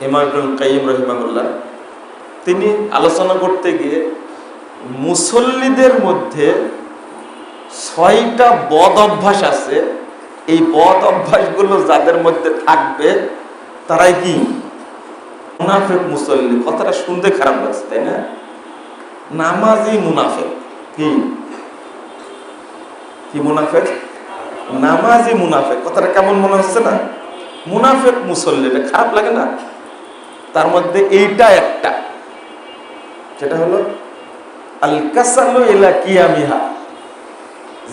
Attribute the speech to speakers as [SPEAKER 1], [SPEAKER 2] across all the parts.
[SPEAKER 1] ইমামুল কাইম রহিমাহুল্লাহ, তিনি আলোচনা করতে গিয়ে মুসল্লিদের মধ্যে ছয়টা বদ অভ্যাস আছে। এই বদ অভ্যাসগুলো যাদের মধ্যে থাকবে, তারাই কি? মুনাফেক মুসল্লি। কথাটা শুনতে খারাপ লাগছে, তাই না? নামাজি মুনাফেক। কি? কি মুনাফেক? নামাজি মুনাফেক। কথাটা কেমন মনে হচ্ছে না? মুনাফেক মুসল্লিটা খারাপ লাগে না? তার মধ্যে এইটা একটা। যেটা হলো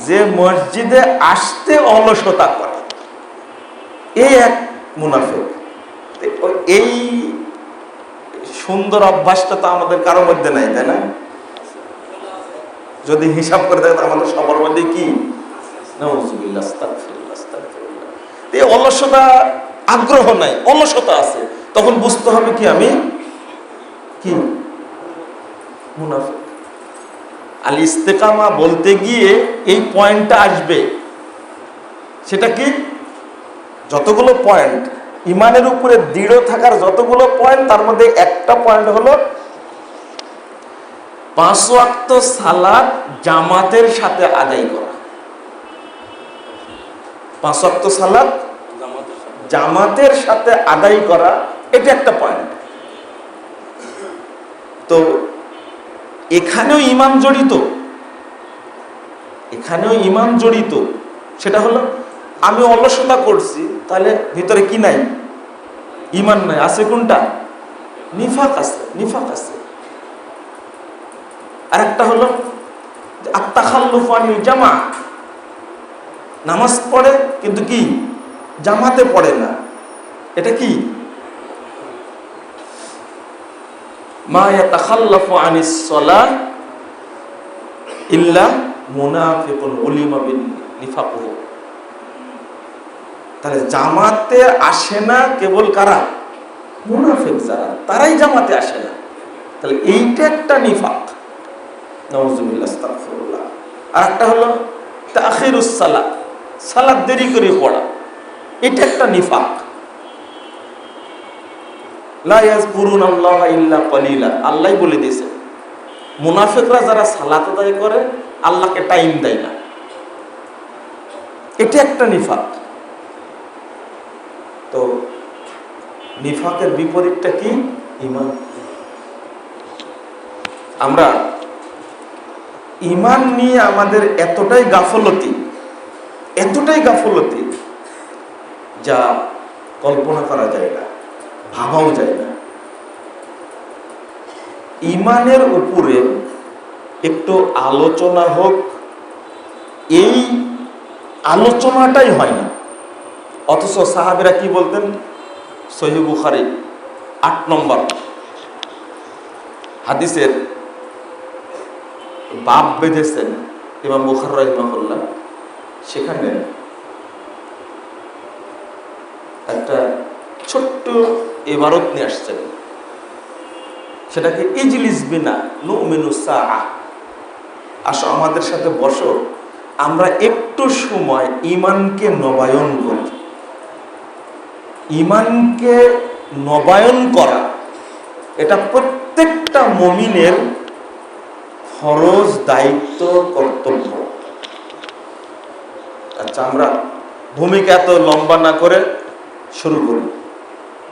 [SPEAKER 1] যে মসজিদে আসতে অলসতা করে। এই এক মুনাফেক। এই সুন্দর অভ্যাসটা তো আমাদের কারোর মধ্যে নাই, তাই না? যদি হিসাব করে দেখো আমাদের সবার মধ্যে কি? অলসতা, আগ্রহ নাই, অলসতা আছে। তখন বুঝতে কি আমি? কি? মুনাফিক। আল ইস্তেকামা বলতে গিয়ে এই পয়েন্টটা আসবে। সেটা কি? যতগুলো পয়েন্ট। ইমানের উপরে দৃঢ় থাকার যতগুলো পয়েন্ট তার মধ্যে একটা পয়েন্ট হলো পাঁচ ওয়াক্ত সালাদ জামাতের সাথে আদায় করা। পাঁচ ওয়াক্ত সালাদ জামাতের সাথে। আদায় করা এটা একটা পয়েন্ট তো এখানেও ইমান জড়িত। এখানেও ইমান জড়িত। সেটা হলো, আমি অলসতা করছি, তাহলে ভিতরে কি নাই? ইমান নাই। আছে কোনটা? নিফাক আছে নিফাক আছে। আর একটা হলো, যে আত্মাখাল্লুফ আনিল জামা। নামাজ পড়ে, কিন্তু কি? জামাতে পড়ে না। এটা কি? মা বিন তাহলে জামাতে আসে না কেবল কারা? মুনাফিক যারা, তারাই জামাতে আসে না। তাহলে এইটা একটা নিফাক। আর একটা হলো সালাত দেরি করে পড়া। এটা একটা নিফাক। আল্লাহ বলে দিয়েছে, মুনাফিকরা যারা সালাত আদায় করে, আল্লাহকে টাইম দেয় না। এটা একটা নিফাক। তো নিফাকের বিপরীতটা কি? ইমান আমরা ইমান নিয়ে আমাদের এতটাই গাফলতি এতটাই গাফলতি যা কল্পনা করা যায় না। ভাবাও যায় না। ইমানের উপরে একটু আলোচনা হোক, এই আলোচনাটাই হয় না। অথচ সাহাবিরা কি বলতেন? সহি বুখারি, আট নম্বর। হাদিসের বাপ বেঁধেছেন এবং বুখার রহিমাহুল্লাহ। সেখানে একটা ছোট্ট এবারত নিয়ে আসছেন। সেটাকে ইজলিস বিনা নুমিনু সাআ আসো আমাদের সাথে বসো। আমরা একটু সময় ইমানকে নবায়ন করি। ইমানকে নবায়ন করা, এটা প্রত্যেকটা মমিনের ফরজ দায়িত্ব কর্তব্য। আচ্ছা আমরা ভূমিকা এত লম্বা না করে শুরু করি।